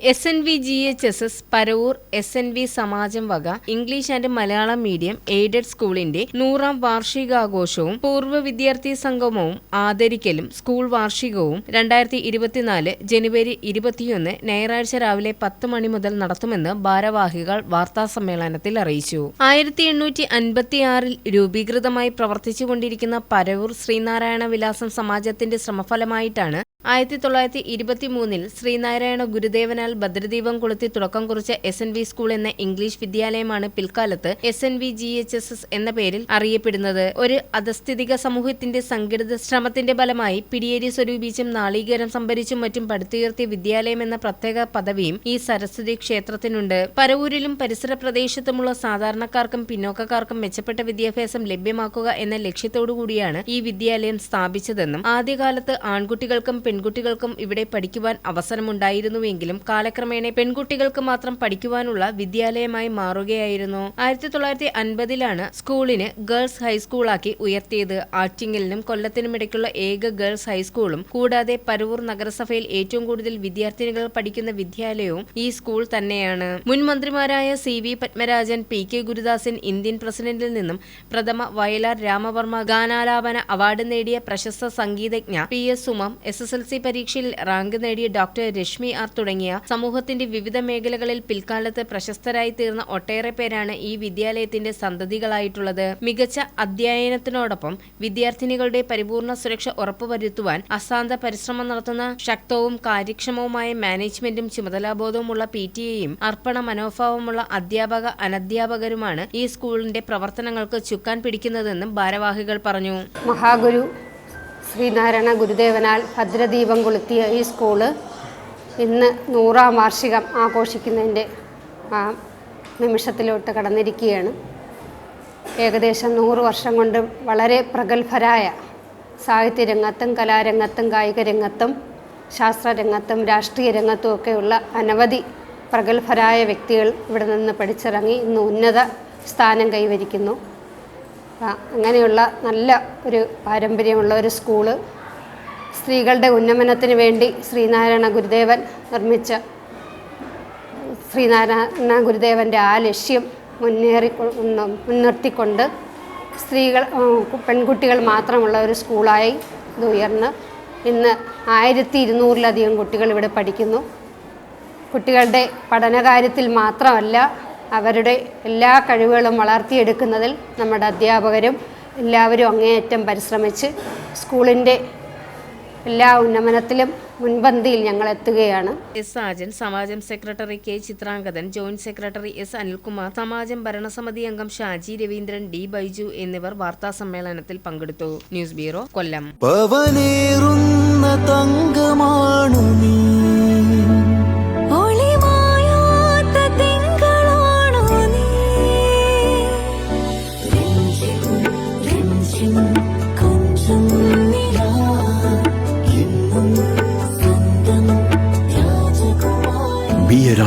S N V G H S S Paravur S N V Samajam വക English and Malayalam medium aided സ്കൂളിന്റെ നൂറാം വാർഷികാഘോഷവും പൂർവ വിദ്യാർത്ഥി സംഗമവും ആദരിക്കലും സ്കൂൾ വാർഷികവും രണ്ടായിരത്തി ഇരുപത്തിനാല് ജനുവരി ഇരുപത്തിയൊന്ന് ഞായറാഴ്ച രാവിലെ പത്ത് മണി മുതൽ നടത്തുമെന്ന് ഭാരവാഹികൾ വാർത്താസമ്മേളനത്തിൽ അറിയിച്ചു. ആയിരത്തി എണ്ണൂറ്റി അൻപത്തിയാറിൽ രൂപീകൃതമായി പ്രവർത്തിച്ചുകൊണ്ടിരിക്കുന്ന പരവൂർ ശ്രീനാരായണ വിലാസം സമാജത്തിന്റെ ശ്രമഫലമായിട്ടാണ് ആയിരത്തി തൊള്ളായിരത്തി ഇരുപത്തി മൂന്നിൽ ശ്രീനാരായണ ഗുരുദേവനാൽ ഭദ്രദീപം കൊളുത്തി തുടക്കം കുറിച്ച എസ് എൻ വി സ്കൂൾ എന്ന ഇംഗ്ലീഷ് വിദ്യാലയമാണ് പിൽക്കാലത്ത് S N V G H S S എന്ന പേരിൽ അറിയപ്പെടുന്നത്. ഒരു അധസ്ഥിതിക സമൂഹത്തിന്റെ സംഘടിത ശ്രമത്തിന്റെ ഫലമായി പിടിയേരി സ്വരൂപിച്ചും നാളീകരം സംഭരിച്ചും മറ്റും പടുത്തുയർത്തിയ വിദ്യാലയം എന്ന പ്രത്യേക പദവിയും ഈ സരസ്വതി ക്ഷേത്രത്തിനുണ്ട്. പരവൂരിലും പരിസര പ്രദേശത്തുമുള്ള സാധാരണക്കാർക്കും പിന്നോക്കക്കാർക്കും മെച്ചപ്പെട്ട വിദ്യാഭ്യാസം ലഭ്യമാക്കുക എന്ന ലക്ഷ്യത്തോടു കൂടിയാണ് ഈ വിദ്യാലയം സ്ഥാപിച്ചതെന്നും ആദ്യകാലത്ത് ആൺകുട്ടികൾക്കും പെൺകുട്ടികൾക്കും ഇവിടെ പഠിക്കുവാൻ അവസരമുണ്ടായിരുന്നുവെങ്കിലും കാലക്രമേണ പെൺകുട്ടികൾക്ക് മാത്രം പഠിക്കുവാനുള്ള വിദ്യാലയമായി മാറുകയായിരുന്നു. ആയിരത്തി തൊള്ളായിരത്തി അൻപതിലാണ് സ്കൂളിന് ഗേൾസ് ഹൈസ്കൂളാക്കി ഉയർത്തിയത്. ആറ്റിങ്ങലിനും കൊല്ലത്തിനും ഇടയ്ക്കുള്ള ഏക ഗേൾസ് ഹൈസ്കൂളും കൂടാതെ പരവൂർ നഗരസഭയിൽ ഏറ്റവും കൂടുതൽ വിദ്യാർത്ഥിനികൾ പഠിക്കുന്ന വിദ്യാലയവും ഈ സ്കൂൾ തന്നെയാണ്. മുൻ മന്ത്രിമാരായ C V Padmarajan P K Gurudasan Indian പ്രസിഡന്റിൽ നിന്നും പ്രഥമ വയലാർ രാമവർമ്മ ഗാനാലാപന അവാർഡ് നേടിയ പ്രശസ്ത സംഗീതജ്ഞ P S Sumam S S L പരീക്ഷയിൽ റാങ്ക് നേടിയ ഡോക്ടർ രശ്മി ആർ തുടങ്ങിയ സമൂഹത്തിന്റെ വിവിധ മേഖലകളിൽ പിൽക്കാലത്ത് പ്രശസ്തരായി തീർന്ന ഒട്ടേറെ പേരാണ് ഈ വിദ്യാലയത്തിന്റെ സന്തതികളായിട്ടുള്ളത്. മികച്ച അധ്യയനത്തിനോടൊപ്പം വിദ്യാർത്ഥിനികളുടെ പരിപൂർണ സുരക്ഷ ഉറപ്പുവരുത്തുവാൻ അസാന്ത പരിശ്രമം നടത്തുന്ന ശക്തവും കാര്യക്ഷമവുമായ മാനേജ്മെന്റും ചുമതലാബോധവുമുള്ള പി ടി എയും അർപ്പണ മനോഭാവമുള്ള അധ്യാപക അനധ്യാപകരുമാണ് ഈ സ്കൂളിന്റെ പ്രവർത്തനങ്ങൾക്ക് ചുക്കാൻ പിടിക്കുന്നതെന്നും ഭാരവാഹികൾ പറഞ്ഞു. മഹാഗുരു ശ്രീനാരായണ ഗുരുദേവനാൽ ഭദ്രദീപം കൊളുത്തിയ ഈ സ്കൂൾ ഇന്ന് നൂറാം വാർഷികം ആഘോഷിക്കുന്നതിന്റെ ആ നിമിഷത്തിലോട്ട് കടന്നിരിക്കുകയാണ്. ഏകദേശം നൂറ് വർഷം കൊണ്ട് വളരെ പ്രഗത്ഭരായ സാഹിത്യരംഗത്തും കലാരംഗത്തും കായിക രംഗത്തും ശാസ്ത്രരംഗത്തും രാഷ്ട്രീയ രംഗത്തും ഒക്കെയുള്ള അനവധി പ്രഗത്ഭരായ വ്യക്തികൾ ഇവിടെ നിന്ന് പഠിച്ചിറങ്ങി ഇന്ന് ഉന്നത സ്ഥാനം കൈവരിക്കുന്നു. അങ്ങനെയുള്ള നല്ല ഒരു പാരമ്പര്യമുള്ള ഒരു സ്കൂൾ. സ്ത്രീകളുടെ ഉന്നമനത്തിന് വേണ്ടി ശ്രീനാരായണ ഗുരുദേവൻ നിർമ്മിച്ച ശ്രീനാരായണ ഗുരുദേവന്റെ ആ ലക്ഷ്യം മുന്നേറി മുൻനിർത്തിക്കൊണ്ട് സ്ത്രീകൾ പെൺകുട്ടികൾ മാത്രമുള്ള ഒരു സ്കൂളായി ഇത് ഉയർന്ന്. ഇന്ന് ആയിരത്തി ഇരുന്നൂറിലധികം കുട്ടികൾ ഇവിടെ പഠിക്കുന്നു. കുട്ടികളുടെ പഠനകാര്യത്തിൽ മാത്രമല്ല അവരുടെ എല്ലാ കഴിവുകളും വളർത്തിയെടുക്കുന്നതിൽ നമ്മുടെ അധ്യാപകരും എല്ലാവരും അങ്ങേയറ്റം പരിശ്രമിച്ച് സ്കൂളിന്റെ എല്ലാ ഉന്നമനത്തിലും മുൻപന്തിയിൽ ഞങ്ങൾ എത്തുകയാണ് S Sajan Samajam secretary K Chitrangathan joint secretary S Anilkumar Samajam ഭരണസമിതി അംഗം ഷാജി രവീന്ദ്രൻ ഡി ബൈജു എന്നിവർ വാർത്താ സമ്മേളനത്തിൽ പങ്കെടുത്തു. News bureau Kollam.